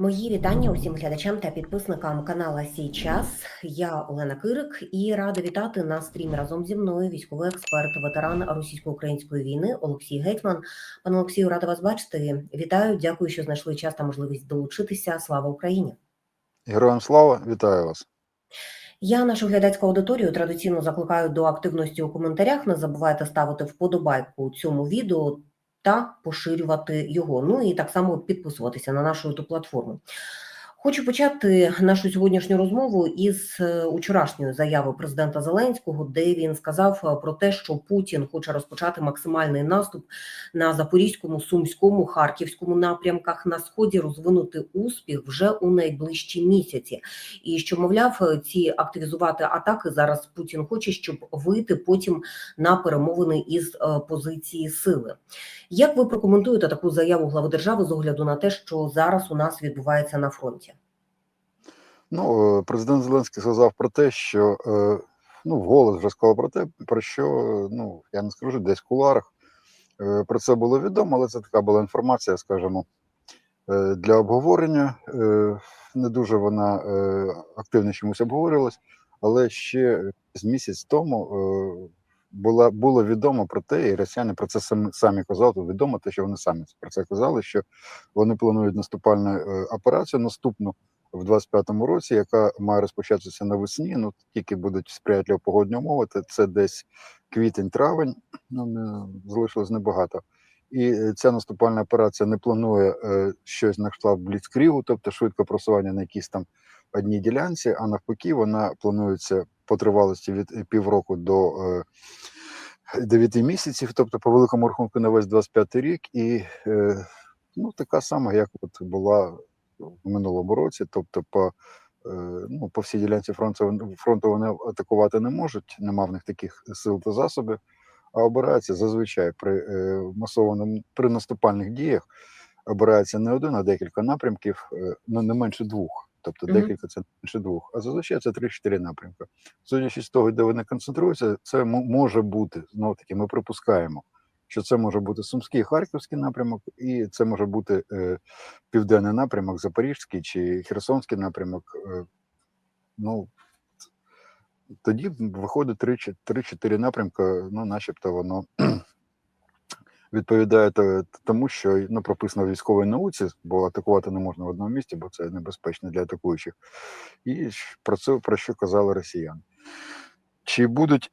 Мої вітання усім глядачам та підписникам канала Сій час. Я Олена Кирик і рада вітати на стрімі разом зі мною військовий експерт, ветеран російсько-української війни Олексій Гетьман. Пане Олексію, рада вас бачити. Вітаю, дякую, що знайшли час та можливість долучитися. Слава Україні! Героям слава, вітаю вас. Я нашу глядацьку аудиторію традиційно закликаю до активності у коментарях. Не забувайте ставити вподобайку цьому відео та поширювати його. Ну і так само підписуватися на нашу ту платформу. Хочу почати нашу сьогоднішню розмову із е, учорашньої заяви президента Зеленського, де він сказав е, про те, що Путін хоче розпочати максимальний наступ на запорізькому, сумському, харківському напрямках на сході, розвинути успіх вже у найближчі місяці, і що мовляв, е, ці активізувати атаки зараз Путін хоче, щоб вийти потім на перемовини із позиції сили. Як ви прокоментуєте таку заяву глави держави з огляду на те, що зараз у нас відбувається на фронті? Ну, е, президент Зеленський сказав про те, що е, ну, вголос вже сказав про те, про що ну я не скажу, десь в куларах е, про це було відомо, але це така була інформація, скажімо, для обговорення. Не дуже вона активно чомусь обговорювалась, але ще з місяць тому була, було відомо про те, і росіяни про це самі, самі казали, то відомо те, що вони самі про це казали, що вони планують наступальну операцію наступну в 25-му році, яка має розпочатися навесні. Ну тільки будуть сприятливі погодні умови. Це десь квітень-травень. Ну не залишилось небагато. І е, ця наступальна операція не планує е, щось на кшталт бліцкрігу, тобто швидко просування на якійсь там одній ділянці, а навпаки, вона планується по тривалості від е, півроку до е, 9 місяців, тобто по великому рахунку на весь 25 рік, і е, ну така сама, як от була в минулому році, тобто по, е, ну, по всій ділянці фронту, фронту вони атакувати не можуть, нема в них таких сил та засобів, а обирається зазвичай при е, масованому при наступальних діях обирається не один, а декілька напрямків, е, ну не менше двох. Тобто декілька це менше двох, а зазвичай це 3-4 напрямки. Судячи з того, де вони концентруються, це може бути знову таки. Ми припускаємо, що це може бути Сумський Харківський напрямок, і це може бути е, південний напрямок, Запорізький чи Херсонський напрямок. Е, ну тоді виходить 3-4 напрямки, ну, начебто, воно відповідає тому, що ну, прописано в військовій науці, бо атакувати не можна в одному місці, бо це небезпечно для атакуючих. І про це про що казали росіяни. Чи будуть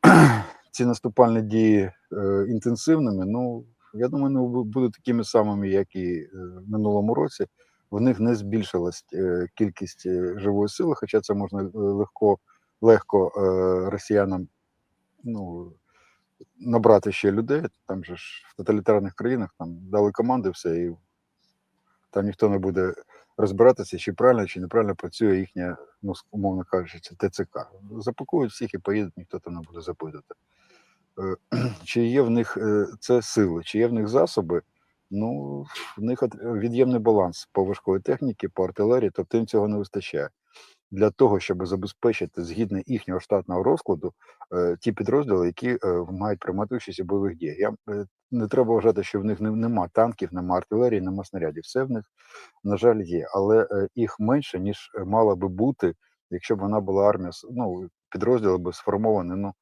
ці наступальні дії е, інтенсивними? Ну, я думаю, вони бу- будуть такими самими, як і е, в минулому році. В них не збільшилась е, кількість живої сили, хоча це можна легко, легко росіянам ну, набрати ще людей. Там же ж в тоталітарних країнах там дали команди, все, і там ніхто не буде розбиратися, чи правильно, чи неправильно працює їхня, ну, умовно кажучи, ТЦК. Запакують всіх і поїдуть, ніхто там не буде запитати. Е, Чи є в них е, це сили, чи є в них засоби? Ну, в них від'ємний баланс по важкої техніки, по артилерії, тобто їм цього не вистачає. Для того, щоб забезпечити згідно їхнього штатного розкладу е, ті підрозділи, які е, мають приймати участь у бойових діях. Я е, не треба вважати, що в них не- нема танків, нема артилерії, нема снарядів. Все в них, на жаль, є, але е, їх менше, ніж е, мала би бути, якщо б вона була армія, ну, підрозділи би сформовані, ну,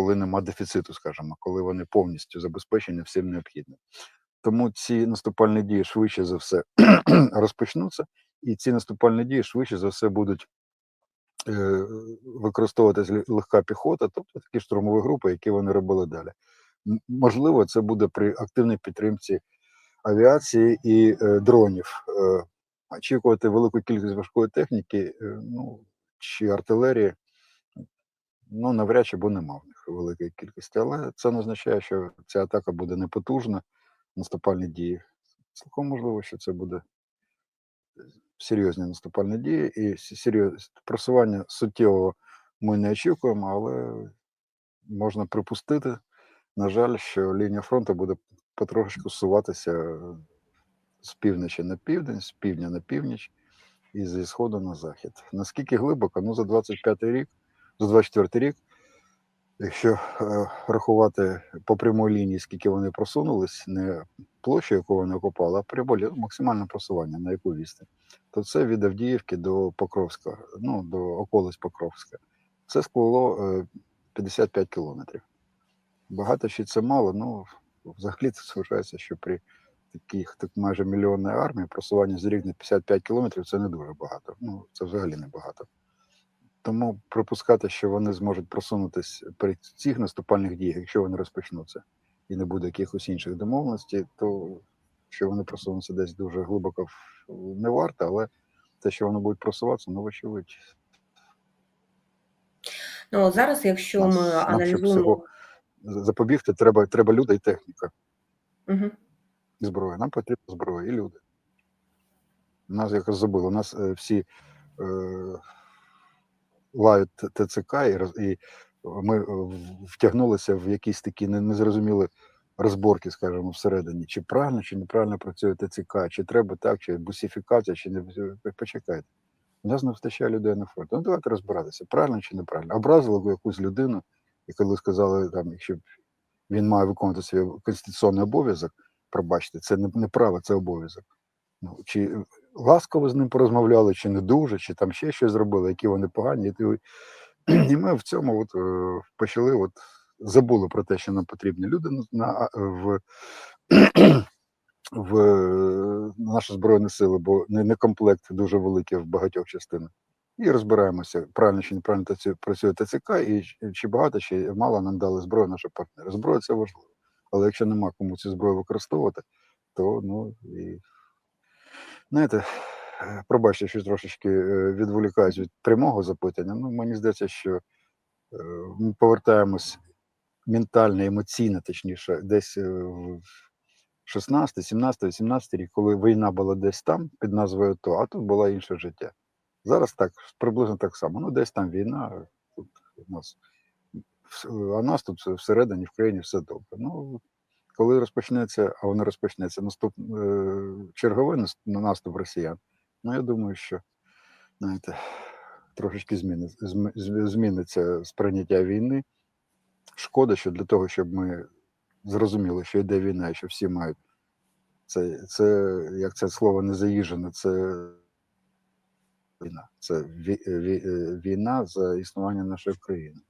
коли нема дефіциту, скажімо, коли вони повністю забезпечені всім необхідним. Тому ці наступальні дії швидше за все розпочнуться, і ці наступальні дії швидше за все будуть е, використовуватись легка піхота, тобто такі штурмові групи, які вони робили далі. Можливо, це буде при активній підтримці авіації і е, дронів. Е, очікувати велику кількість важкої техніки, е, ну чи артилерії, ну навряд чи, бо нема в них великої кількості. Але це не означає, що ця атака буде непотужна, наступальні дії. Цілком можливо, що це буде серйозні наступальні дії, і серйоз... просування суттєвого ми не очікуємо, але можна припустити, на жаль, що лінія фронту буде потрошку суватися е, з півночі на південь, з півдня на північ і зі сходу на захід. Наскільки глибоко? Ну, за 25 рік, за 24 рік Якщо е, рахувати по прямій лінії, скільки вони просунулись, не площу, яку вони окупали, а прямолі максимальне просування на яку відстань, то це від Авдіївки до Покровська, ну до околиць Покровська. Це склало е, 55 кілометрів. Багато чи це мало, ну взагалі це вважається, що при таких так майже мільйонній армії просування з рік на 55 кілометрів це не дуже багато. Ну це взагалі не багато. Тому припускати, що вони зможуть просунутись при цих наступальних діях, якщо вони розпочнуться і не буде якихось інших домовленостей, то що вони просунуться десь дуже глибоко не варто, але те, що вони будуть просуватися, ну вочевидь. Ну зараз, якщо Нас- ми нам, аналізуємо, Запобігти треба, треба люди і техніка, Мгм. і зброя. Нам потрібна зброя і люди. Нас якось забули, у нас е, всі е, лають ТЦК, і, і ми е, втягнулися в якісь такі незрозумілі розборки, скажімо, всередині. Чи правильно, чи неправильно працює ТЦК, чи треба так, чи бусифікація, чи не почекайте. У нас не вистачає людей на фронт. Ну давайте розбиратися, правильно чи неправильно. Образили якусь людину, і коли сказали, там, якщо він має виконувати свій конституційний обов'язок, пробачте, це не, не право, це обов'язок. Ну, чи ласково з ним порозмовляли, чи не дуже, чи там ще щось зробили, які вони погані. І, ми в цьому от, е, почали, от, забули про те, що нам потрібні люди на, в, в наші Збройні Сили, бо не, комплект дуже великий в багатьох частинах. І розбираємося, правильно чи неправильно працює ТЦК, і чи багато, чи мало нам дали зброю наші партнери. Зброя це важливо. Але якщо нема кому цю зброю використовувати, то ну і знаєте, е, пробачте, що трошечки е, відволікаюсь від прямого запитання. Ну, мені здається, що е, ми повертаємось ментально, емоційно, точніше, десь в 16, 17, 18 рік, коли війна була десь там під назвою ТО, а тут було інше життя. Зараз так, приблизно так само. Ну, десь там війна, тут у нас, а нас тут всередині в країні все добре. Ну, коли розпочнеться, а воно розпочнеться наступ, е, черговий наступ росіян, ну я думаю, що знаєте, трошечки зміни, зм- зм- зміниться сприйняття війни. Шкода, що для того, щоб ми зрозуміли, що йде війна, і що всі мають це, це як це слово не заїжджене, це війна. Це е, війна за існування нашої країни.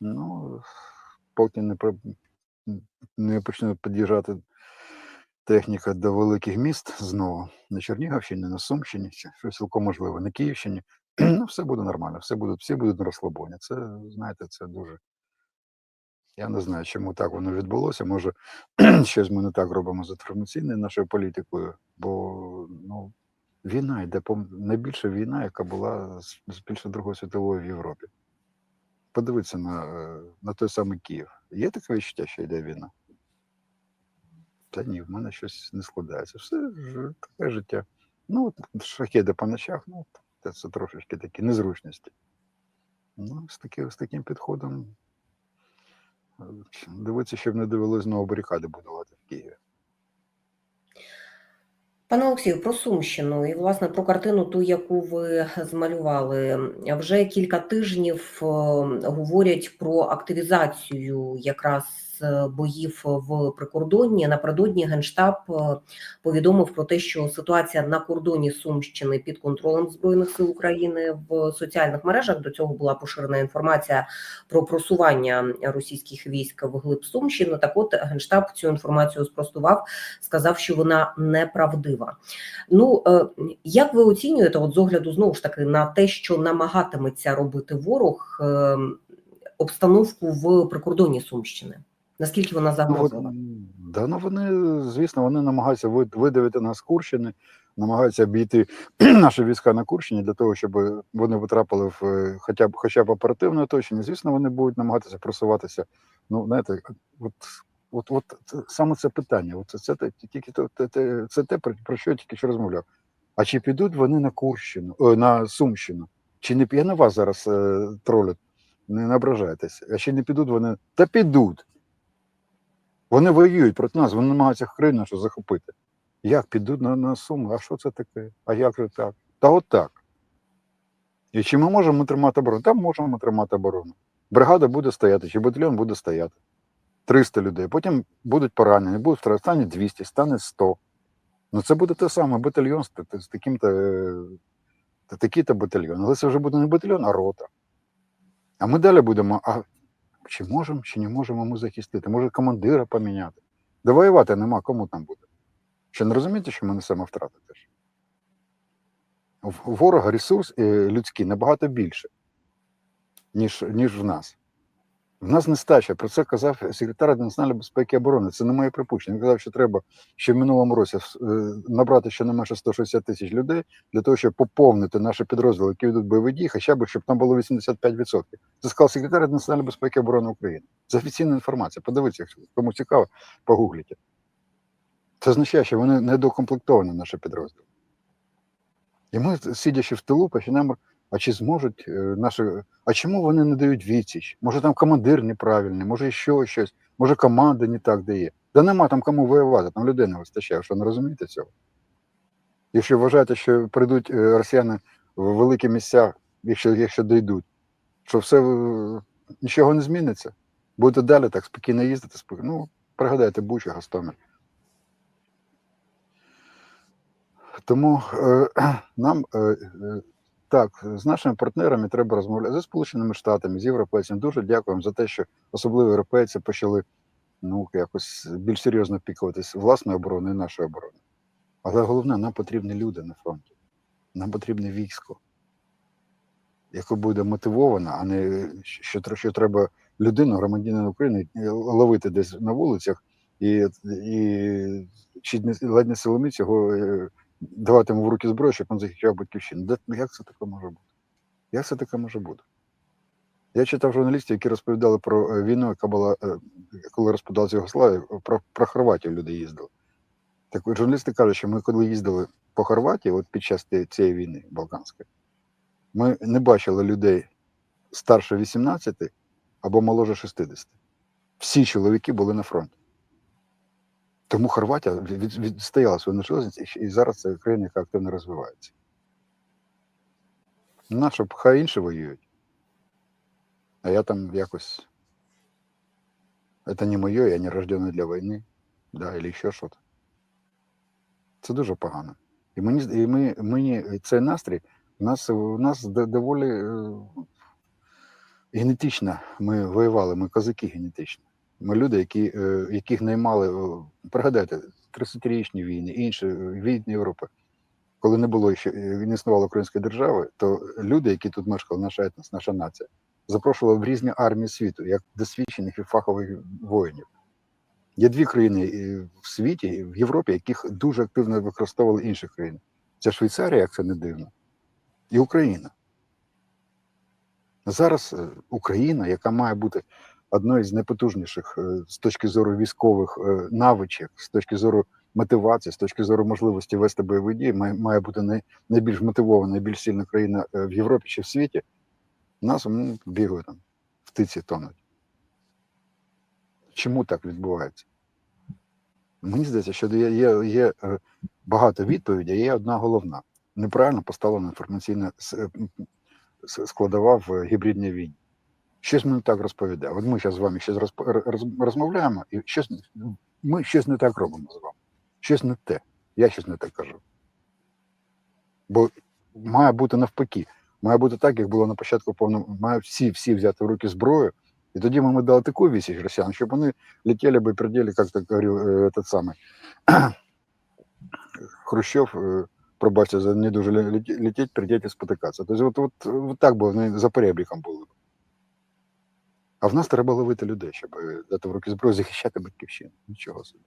Ну, поки не, не почне під'їжджати техніка до великих міст знову на Чернігівщині, на Сумщині, що цілком можливо, на Київщині, ну, все буде нормально, все будуть, всі будуть на розслабоні. Це, знаєте, це дуже. Я не знаю, чому так воно відбулося. Може, щось ми не так робимо з інформаційною нашою політикою, бо ну, війна йде по найбільша війна, яка була з, після Другої світової в Європі. Подивіться на, е, на той самий Київ. Є таке відчуття, що йде війна? Та ні, в мене щось не складається. Все таке життя. Ну, от по ночах, ну, це, трошечки такі незручності. Ну, з, таки, з таким підходом е, дивитися, щоб не довелося знову барикади будувати в Києві. Пане Олексію, про Сумщину і власне про картину, ту, яку ви змалювали. Вже кілька тижнів е, говорять про активізацію якраз е, боїв в прикордонні. Напередодні генштаб е, повідомив про те, що ситуація на кордоні Сумщини під контролем збройних сил України в соціальних мережах. До цього була поширена інформація про просування російських військ вглиб Сумщини. Так, от генштаб цю інформацію спростував сказав, що вона неправдива. Ну е, як ви оцінюєте, от з огляду знову ж таки на те, що намагатиметься робити ворог обстановку в прикордонні Сумщини? Наскільки вона Ну, загрозлива? вони, да, ну вони, звісно, вони намагаються видавити нас з Курщини, намагаються обійти наші війська на Курщині для того, щоб вони потрапили в е, хоча б хоча б оперативне оточення. Звісно, вони будуть намагатися просуватися. Ну, знаєте, от, от, от це, саме це питання. От це, це, тільки то- те- те- це те, про, що я тільки що розмовляв. А чи підуть вони на Курщину, о, на Сумщину? Чи не я на вас зараз е, тролю, не ображайтеся. А чи не підуть вони? Та підуть. Вони воюють проти нас, вони намагаються країну нашу захопити. Як підуть на, на Суми? А що це таке? А як же так? Та от так. І чи ми можемо тримати оборону? Там можемо тримати оборону. Бригада буде стояти, чи батальйон буде стояти. 300 людей. Потім будуть поранені, будуть втрати, стане 200, стане 100. Ну це буде те саме батальйон з, з таким-то, е, та такий-то батальйон. Але це вже буде не батальйон, а рота. А ми далі будемо. Чи можемо, чи не можемо ми захистити? Може командира поміняти? Да воювати нема, кому там буде. Чи не розумієте, що ми несемо втрати теж? У ворога ресурс е, людський набагато більше, ніж, ніж в нас. В нас нестача. Про це казав секретар Національної безпеки і оборони. Це не моє припущення. Він казав, що треба ще в минулому році е, набрати щонайменше 160 тисяч людей для того, щоб поповнити наші підрозділи, які ведуть бойові дії, хоча б щоб там було 85%. Це сказав секретар Національної безпеки і оборони України. Це офіційна інформація. Подивіться, кому цікаво, погугліть. Це означає, що вони недокомплектовані наші підрозділи. І ми, сидячи в тилу, починаємо. А чи зможуть е, наші. А чому вони не дають відсіч? Може там командир неправильний, може ще щось, може команда не так дає. Да нема там кому воювати, там людей не вистачає. Що не розумієте цього? Якщо вважаєте, що прийдуть е, росіяни в великі місця, якщо, якщо дійдуть, що все е, нічого не зміниться, будете далі так спокійно їздити, спокійно. Ну, пригадайте Бучу, Гостомель. Тому е, нам е, так, з нашими партнерами треба розмовляти зі Сполученими Штатами, з європейцями. Дуже дякуємо за те, що особливо європейці почали ну, якось більш серйозно пікуватись власною обороною і нашою обороною. Але головне, нам потрібні люди на фронті. Нам потрібне військо, яке буде мотивовано, а не що, що треба людину, громадянина України, е, ловити десь на вулицях і, і чи ледь не силоміць його е, давати йому в руки зброю, щоб він захищав батьківщину. Де, як це таке може бути? Як це таке може бути? Я читав журналістів, які розповідали про е, війну, яка була, е, коли розпадалася Югославія, про, про Хорватію люди їздили. Так журналісти кажуть, що ми коли їздили по Хорватії, от під час цієї війни Балканської, ми не бачили людей старше 18 або моложе 60. Всі чоловіки були на фронті. Тому Хорватія від- від- відстояла свою незалежність, і- зараз це країна, яка активно розвивається. Наша б хай інші воюють. А я там якось. Это не моє, я не рождений для війни, да, або ще щось. Це дуже погано. І мені, і ми, мені цей настрій у нас, у нас доволі е, генетично. Ми воювали, ми козаки генетично. Люди, які, е, яких наймали, пригадайте, 30-річні війни, інші е, війни Європи. Коли не було ще е, не існувало української держави, то люди, які тут мешкали, наша етнос, наша нація, запрошували в різні армії світу, як досвідчених і фахових воїнів. Є дві країни в світі, в Європі, яких дуже активно використовували інші країни. Це Швейцарія, як це не дивно, і Україна. Зараз Україна, яка має бути одною з найпотужніших з точки зору військових е, навичок, з точки зору мотивації, з точки зору можливості вести бойові дії, має, бути найбільш мотивована, найбільш сильна країна е, в Європі чи в світі. Нас м, бігають там, птиці тонуть. Чому так відбувається? Мені здається, що є, є, є е, багато відповідей, є одна головна. Неправильно поставлена інформаційна е, складова в гібридній війні. Щось ми не так розповідає. От ми зараз з вами щось розп- роз- розмовляємо, і щось, ми щось не так робимо з вами. Щось не те. Я щось не так кажу. Бо має бути навпаки. Має бути так, як було на початку повного. Має всі, всі взяти в руки зброю, і тоді ми дали таку вісіч росіян, щоб вони летіли би пределі, як так говорив е, этот самий Хрущов, е, пробачте за не дуже ле- леті- летіть, придіть і спотикатися. Тобто, от, от, от так було, вони за перебріком були. А в нас треба ловити людей, щоб е, дати в руки зброю, захищати батьківщину. Нічого собі.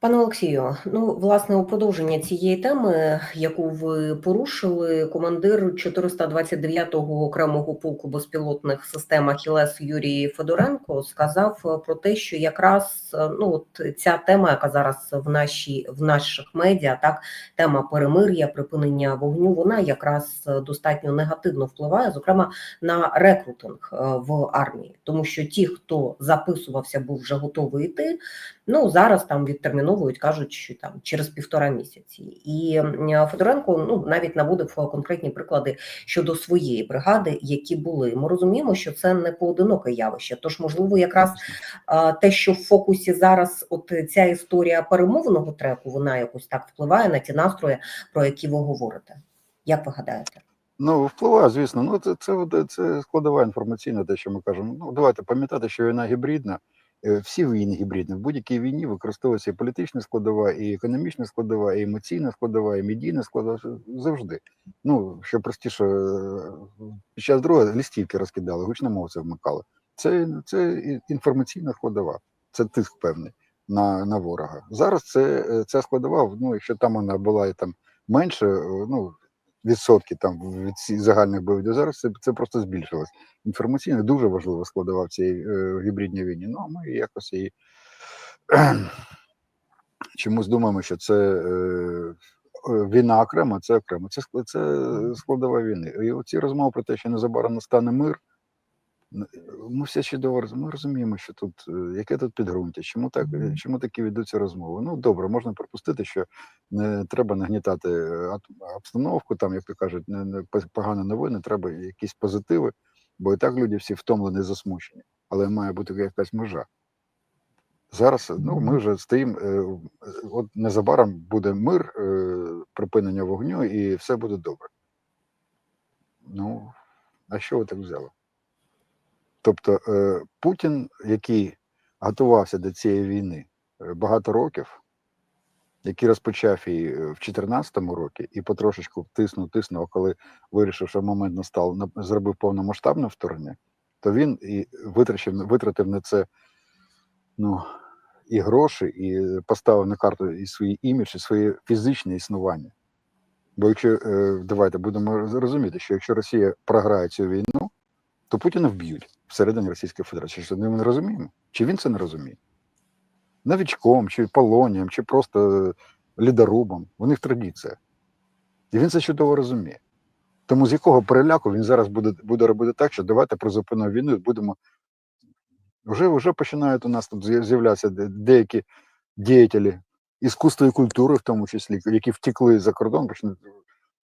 Пане Олексію, ну власне у продовження цієї теми, яку ви порушили, командир 429-го окремого полку безпілотних систем Ахілес Юрій Федоренко сказав про те, що якраз ну от ця тема, яка зараз в нашій в наших медіа, так тема перемир'я, припинення вогню, вона якраз достатньо негативно впливає, зокрема на рекрутинг е, в армії, тому що ті, хто записувався, був вже готовий йти. Ну зараз там відтерміновують перейменовують, кажуть, що там через півтора місяці. І Федоренко ну навіть наводив конкретні приклади щодо своєї бригади, які були. Ми розуміємо, що це не поодиноке явище. Тож, можливо, якраз те, що в фокусі зараз, от ця історія перемовного треку, вона якось так впливає на ті настрої, про які ви говорите. Як ви гадаєте? Ну, впливає, звісно. Ну, це, це, це складова інформаційна, те, що ми кажемо. Ну, давайте пам'ятати, що війна гібридна. Е, Всі війни гібридні. В будь-якій війні використовується і політична складова, і економічна складова, і емоційна складова, і медійна складова завжди. Ну, що простіше, е, під час другої листівки розкидали, гучномовці вмикали. Це, це інформаційна складова, це тиск певний на, на ворога. Зараз це, е, ця складова, ну, якщо там вона була і там менше, ну, відсотки там від загальних бойових зараз це, це просто збільшилось. Інформаційно дуже важлива складова в цій е, гібридній війні. Ну, а ми якось її чомусь думаємо, що це е, е, війна окрема, це окремо. Це, це складова війни. І оці розмови про те, що незабаром настане мир. Ми все чудово ми розуміємо, що тут е, яке тут підґрунтя, чому так, е, чому такі ведуться розмови. Ну добре, можна припустити, що не треба нагнітати е, обстановку, там, як то кажуть, не, не погані новини, треба якісь позитиви, бо і так люди всі втомлені, засмучені, але має бути якась межа. Зараз ну, ми вже стоїмо, е, от незабаром буде мир, е, припинення вогню, і все буде добре. Ну, а що ви так взяли? Тобто е, Путін, який готувався до цієї війни е, багато років, який розпочав її е, в 2014 році і потрошечку тиснув, тиснув, коли вирішив, що момент настав, на- зробив повномасштабне вторгнення, то він і витрачив, витратив на це ну, і гроші, і поставив на карту і свій імідж, і своє фізичне існування. Бо якщо давайте будемо розуміти, що якщо Росія програє цю війну, то Путіна вб'ють всередині Російської Федерації. Що ми не розуміємо? Чи він це не розуміє? Новічком, чи полонієм, чи просто лідорубом. У них традиція. І він це чудово розуміє. Тому з якого переляку він зараз буде, буде робити так, що давайте призупинимо війну і будемо. Вже, вже починають у нас тут з'являтися деякі діятелі іскусства і культури, в тому числі, які втекли за кордон,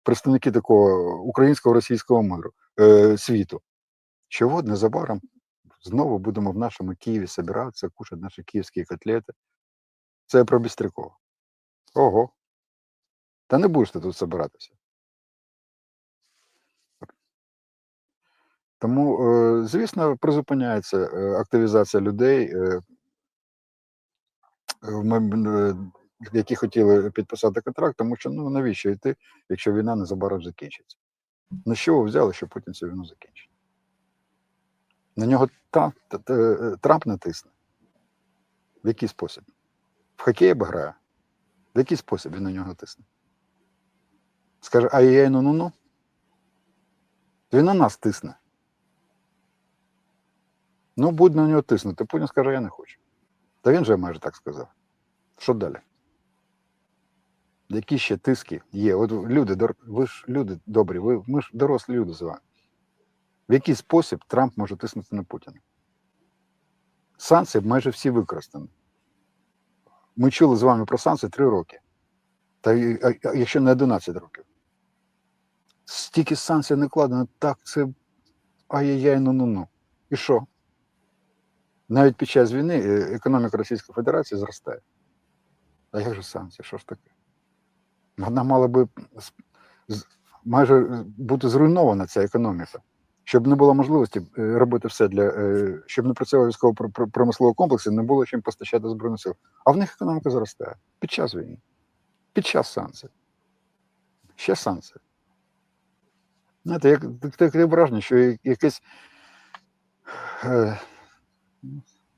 представники такого українського російського миру е, світу. Що от незабаром знову будемо в нашому Києві збиратися, кушати наші київські котлети. Це про Бістрякова. Ого. Та не будеш ти тут збиратися. Тому, е, звісно, призупиняється е, активізація людей, е, які хотіли підписати контракт, тому що ну навіщо йти, якщо війна незабаром закінчиться? На що ви взяли, що Путін цю війну закінчить? На нього е, Трамп натисне. В який спосіб? В хокей би грає. В який спосіб він на нього тисне? Скаже, ай-яй, ну ну ну. Він на нас тисне. Ну, будь на нього тиснути. Путін скаже, я не хочу. Та він же майже так сказав. Що далі? Які ще тиски є? От люди, ви ж люди добрі, ви, ми ж дорослі люди з вами. В який спосіб Трамп може тиснути на Путіна? Санкції майже всі використані. Ми чули з вами про санкції три роки. Та якщо не 11 років. Стільки санкцій накладено, так це ай-яй-яй, ну-ну-ну. І що? Навіть під час війни е, економіка Російської Федерації зростає. А як же санкції? Що ж таке? Вона мала би майже бути зруйнована ця економіка, щоб не було можливості е, робити все для е, щоб не працював військово-промисловий комплекс, і не було чим постачати збройних сил. А в них економіка зростає під час війни, під час санкцій. Ще санкції. Знаєте, як таке враження, що якесь е,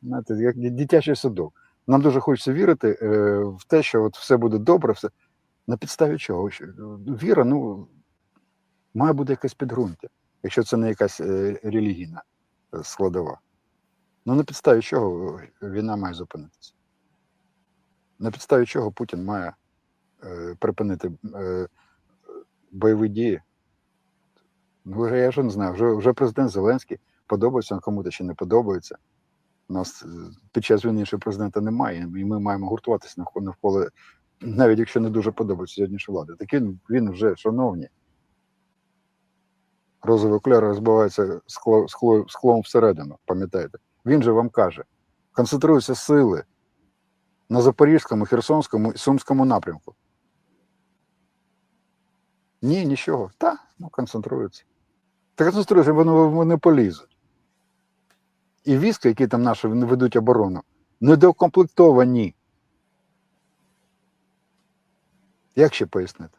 знаєте, як дитячий садок. Нам дуже хочеться вірити в те, що от все буде добре, все. На підставі чого? Віра, ну, має бути якесь підґрунтя, якщо це не якась е, релігійна е, складова. Ну, на підставі чого війна має зупинитися? На підставі чого Путін має е, припинити е, бойові дії? Ну, вже я ж не знаю, вже, вже президент Зеленський подобається він кому-то чи не подобається. У нас е, під час війни іншого президента немає, і ми маємо гуртуватися навколо, навіть якщо не дуже подобається сьогоднішня влада. Так він, він вже, шановні, розові окуляри розбиваються скло, скло, склом всередину, пам'ятаєте? Він же вам каже, концентруються сили на Запорізькому, Херсонському і Сумському напрямку. Ні, нічого. Та, ну концентруються. Та концентруються, вони, вони полізуть. І війська, які там наші ведуть оборону, недоукомплектовані. Як ще пояснити?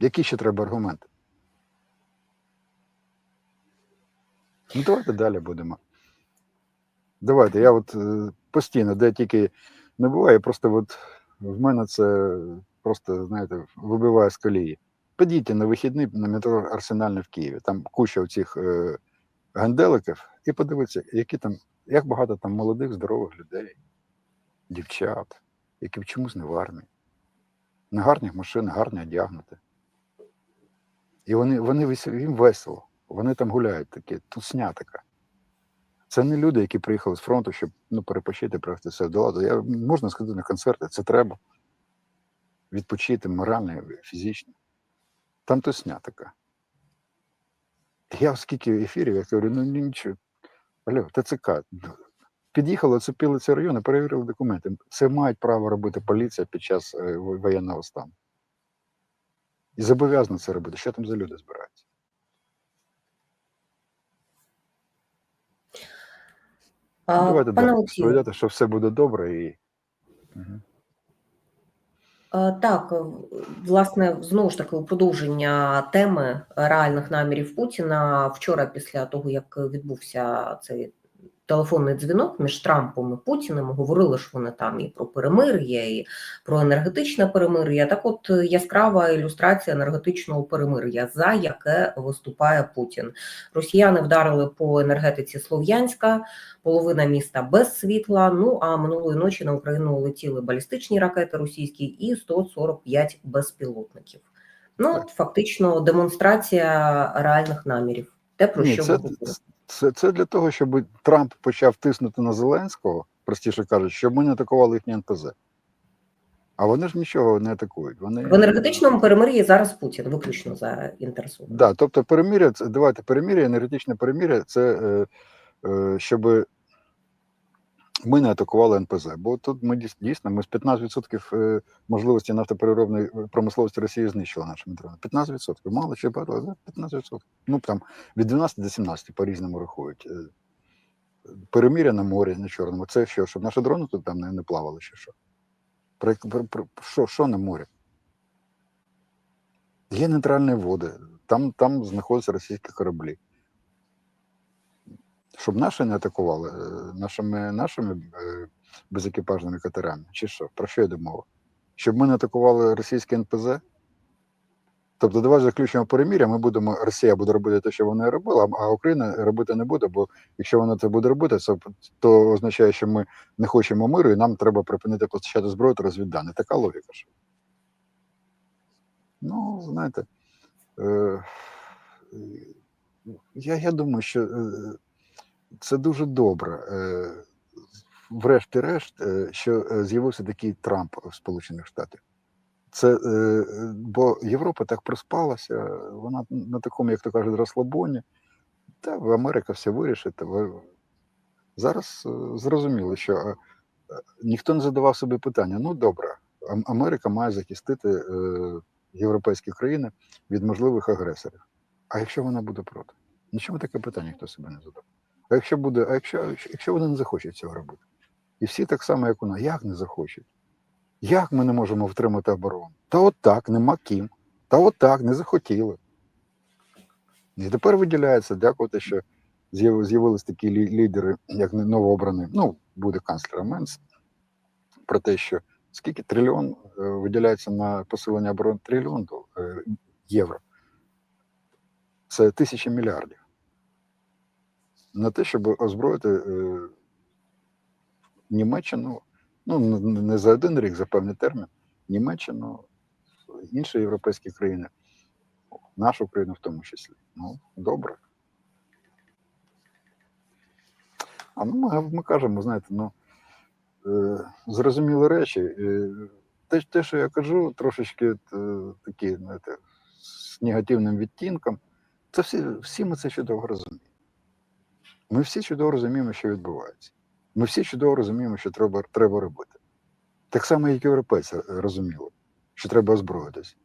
Які ще треба аргументи? Ну, давайте далі будемо. Давайте, я от е, постійно, де тільки не буває, просто от в мене це просто, знаєте, вибиває з колії. Підійте на вихідний на метро Арсенальне в Києві. Там куча цих е, ганделиків, і подивіться, які там, як багато там молодих, здорових людей, дівчат, які чомусь не в армії. На гарних машинах, гарно одягнути. І вони, вони їм весело. Вони там гуляють такі, тусня така. Це не люди, які приїхали з фронту, щоб ну, перепочити, привести все до ладу. Я, можна сказати, на концерти, це треба. Відпочити морально, фізично. Там тусня така. Я скільки ефірів, я говорю, ну нічого. Алло, ТЦК. Під'їхали, оцепили цей район і перевірили документи. Це мають право робити поліція під час е, воєнного стану. І зобов'язана це робити. Що там за люди збираються? А, Давайте пане Олексію, що все буде добре і. Так, е, власне, знову ж таки, у продовження теми реальних намірів Путіна вчора, після того як відбувся цей телефонний дзвінок між Трампом і Путіним, говорили ж вони там і про перемир'я, і про енергетичне перемир'я. Так, от е, яскрава ілюстрація енергетичного перемир'я, за яке виступає Путін. Росіяни вдарили по енергетиці Слов'янська, половина міста без світла. Ну а минулої ночі на Україну летіли балістичні ракети російські і 145 безпілотників. Ну, фактично, демонстрація реальних намірів. Те, про Ні, що це, ви. Це, це для того, щоб Трамп почав тиснути на Зеленського, простіше кажучи, щоб ми не атакували їхні НПЗ. А вони ж нічого не атакують. Вони... В енергетичному перемир'ї зараз Путін виключно за інтересу. Да, тобто перемир'я, давайте перемир'я, енергетичне переміря це е, е, щоб ми не атакували НПЗ. Бо тут ми дійсно ми з 15% е, можливості нафтопереробної е, промисловості Росії знищили нашими дронами. 15%. Мало чи багато, але 15%. Ну там від 12 до 17 по-різному рахують. Е, Переміря на морі, на чорному. Це що, щоб наші дрони тут там не плавали, чи що? Про, про, про, що, що на морі? Є нейтральні води, там, там знаходяться російські кораблі. Щоб наші не атакували е, нашими, нашими е, безекіпажними катерами, чи що? Про що йде мова? Щоб ми не атакували російське НПЗ? Тобто, давай заключимо переміря, ми будемо, Росія буде робити те, що вона робила, а Україна робити не буде, бо якщо вона це буде робити, це то означає, що ми не хочемо миру, і нам треба припинити постачати зброю та розвіддані. Така логіка ж. Ну, знаєте, е, я, я думаю, що е, це дуже добре. Е, врешті-решт, е, що е, з'явився такий Трамп в Сполучених Штатах. Це, бо Європа так приспалася, вона на такому, як то кажуть, розслабоні. Та Америка все вирішить. Зараз зрозуміло, що ніхто не задавав собі питання: ну добре, Ам- Америка має захистити європейські країни від можливих агресорів. А якщо вона буде проти? Нічому таке питання ніхто собі не задав. А якщо буде, а якщо, якщо вони не захочуть цього робити? І всі так само, як вона, як не захочуть? Як ми не можемо втримати оборону? Та от так, нема ким. Та от так, не захотіли. І тепер виділяється, дякувати, що з'яв- з'явились такі лідери, як новообраний, ну, буде канцлером Менс, про те, що скільки трильйон е, виділяється на посилення оборони трильйон е, євро. Це тисячі мільярдів. На те, щоб озброїти е, Німеччину, ну не за один рік, за певний термін, Німеччину, інші європейські країни, нашу країну в тому числі. Ну, добре. А ну ми, ми кажемо, знаєте, ну е, зрозумілі речі. Е, те, те, що я кажу, трошечки е, такі, знаєте, з негативним відтінком, це всі, всі ми це чудово розуміємо. Ми всі чудово розуміємо, що відбувається. Ми всі чудово розуміємо, що треба, треба робити. Так само, як європейці розуміли, що треба озброїтись.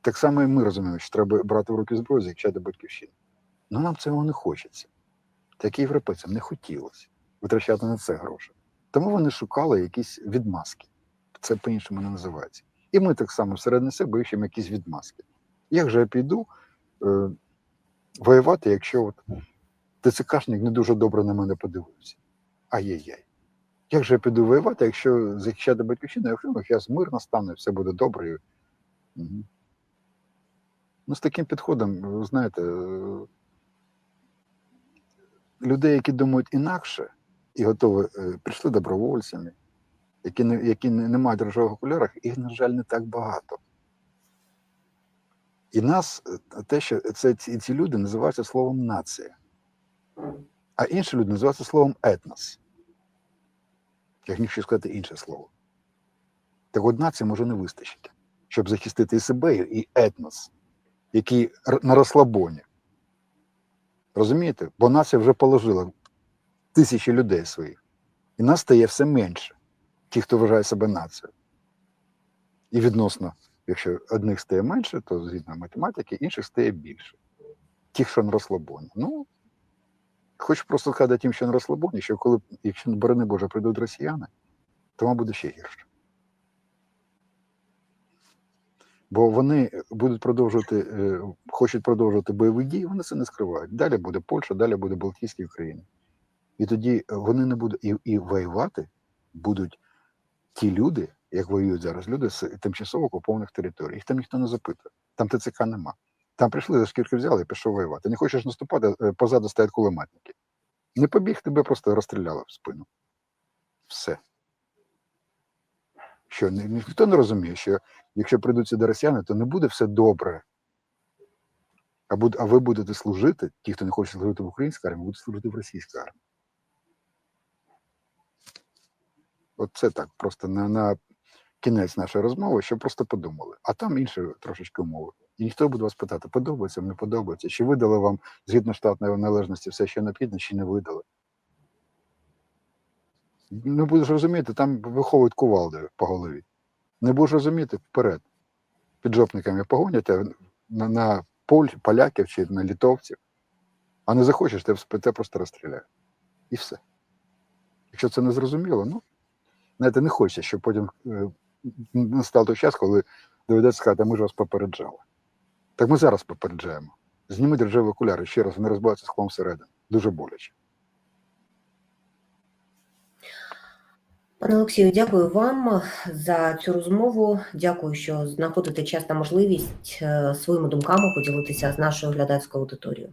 Так само і ми розуміємо, що треба брати в руки зброю, захищати батьківщину. Ну нам цього не хочеться. Так і європейцям не хотілося витрачати на це гроші. Тому вони шукали якісь відмазки. Це по-іншому не називається. І ми так само всередині себе ищемо якісь відмазки. Як же я піду е, воювати, якщо от ТЦКшник не дуже добре на мене подивився? Ай-яй-яй. Як же я піду воювати, якщо захищати батьківщину, ну, зараз мир настане, все буде добре. Мгм. Ну, з таким підходом, ви знаєте, е, людей, які думають інакше і готові, е, прийшли добровольцями, які не, які не, мають рожових окулярах, їх, на жаль, не так багато. І нас, е, те, що це, ці люди називаються словом нація, а інші люди називаються словом етнос. Я міг ще сказати інше слово. Так от нації може не вистачити, щоб захистити і себе, і етнос, який на розслабоні. Розумієте? Бо нація вже положила тисячі людей своїх. І нас стає все менше, ті, хто вважає себе нацією. І відносно, якщо одних стає менше, то згідно математики, інших стає більше. Тих, що на розслабоні. Ну, хочу просто сказати тим, що на розслабоні, що коли, якщо, борони Боже, прийдуть росіяни, то вам буде ще гірше. Бо вони будуть продовжувати, е, хочуть продовжувати бойові дії, вони це не скривають. Далі буде Польща, далі буде Балтійські країни. І тоді вони не будуть і, і воювати будуть ті люди, як воюють зараз люди з тимчасово окупованих територій. Їх там ніхто не запитує. Там ТЦК нема. Там прийшли, шкірки взяли і пішов воювати. Не хочеш наступати, е, позаду стоять кулеметники. Не побіг, тебе просто розстріляли в спину. Все. Що ні- ніхто не розуміє, що якщо прийдуть сюди росіяни, то не буде все добре. А, буд, а ви будете служити, ті, хто не хоче служити в українській армії, будуть служити в російській армії. От це так, просто на, на кінець нашої розмови, щоб просто подумали. А там інші трошечки умови. І ніхто буде вас питати, подобається, не подобається, чи видали вам згідно штатної належності все, що необхідно, чи не видали. Не будеш розуміти, там виховують кувалдою по голові. Не будеш розуміти вперед. Піджопниками погонять на, на поль, поляків чи на літовців. А не захочеш, те, просто розстріляють. І все. Якщо це не зрозуміло, ну, знаєте, не хочеться, щоб потім е, настав той час, коли доведеться сказати, а ми ж вас попереджали. Так ми зараз попереджаємо. Зніми державі окуляри, ще раз, вони розбавляться склом всередину. Дуже боляче. Пане Олексію, дякую вам за цю розмову. Дякую, що знаходите час та можливість е, своїми думками поділитися з нашою глядацькою аудиторією.